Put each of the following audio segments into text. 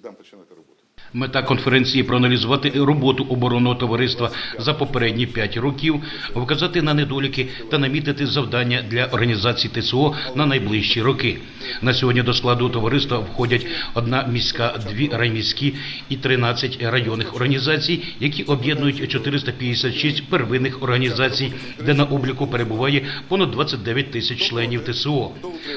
будемо починати роботу. Мета конференції проаналізувати роботу оборонного товариства за попередні п'ять років, вказати на недоліки та намітити завдання для організації ТСО на найближчі роки. На сьогодні до складу товариства входять одна міська, дві райміські і 13 районних організацій, які об'єднують 456 первинних організацій, де на обліку перебуває понад 29 тисяч членів ТСО.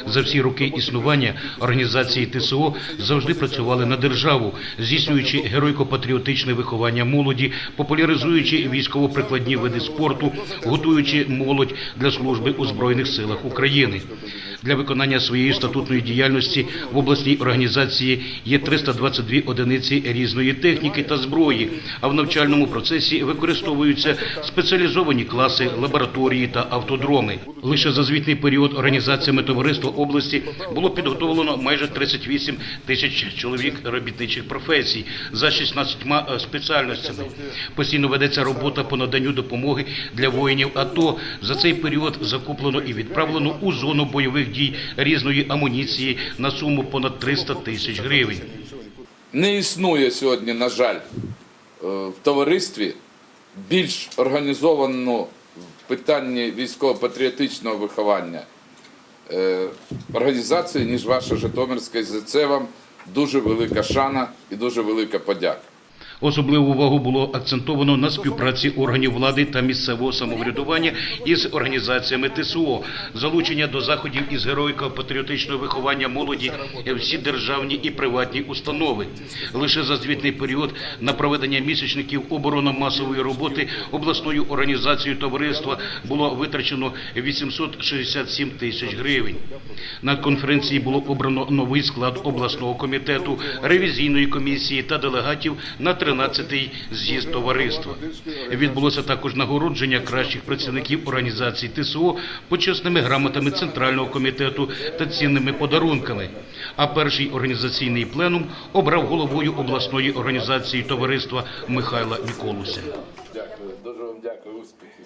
За всі роки існування організації ТСО завжди працювали на державу, здійснюючи геройко-патріотичне виховання молоді, популяризуючи військово-прикладні види спорту, готуючи молодь для служби у збройних силах України. Для виконання своєї статутної діяльності в обласній організації є 322 одиниці різної техніки та зброї, а в навчальному процесі використовуються спеціалізовані класи, лабораторії та автодроми. Лише за звітний період організаціями товариства області було підготовлено майже 38 тисяч чоловік робітничих професій за 16 спеціальностями. Постійно ведеться робота по наданню допомоги для воїнів АТО. За цей період закуплено і відправлено у зону бойових дій різної амуніції на суму понад 300 тисяч гривень. Не існує сьогодні, на жаль, е, в товаристві більш організованого в питанні військово-патріотичного виховання е, організації, ніж ваша Житомирська. І за це вам дуже велика шана і дуже велика подяка. Особливу увагу було акцентовано на співпраці органів влади та місцевого самоврядування із організаціями ТСО, залучення до заходів із героїко-патріотичного виховання молоді всі державні і приватні установи. Лише за звітний період на проведення місячників оборонно-масової роботи обласною організацією товариства було витрачено 867 тисяч гривень. На конференції було обрано новий склад обласного комітету, ревізійної комісії та делегатів на 13-й з'їзд товариства. Відбулося також нагородження кращих працівників організації ТСО почесними грамотами центрального комітету та цінними подарунками. А перший організаційний пленум обрав головою обласної організації товариства Михайла Ніколуся. Дякую, дуже вам дякую, успіхів.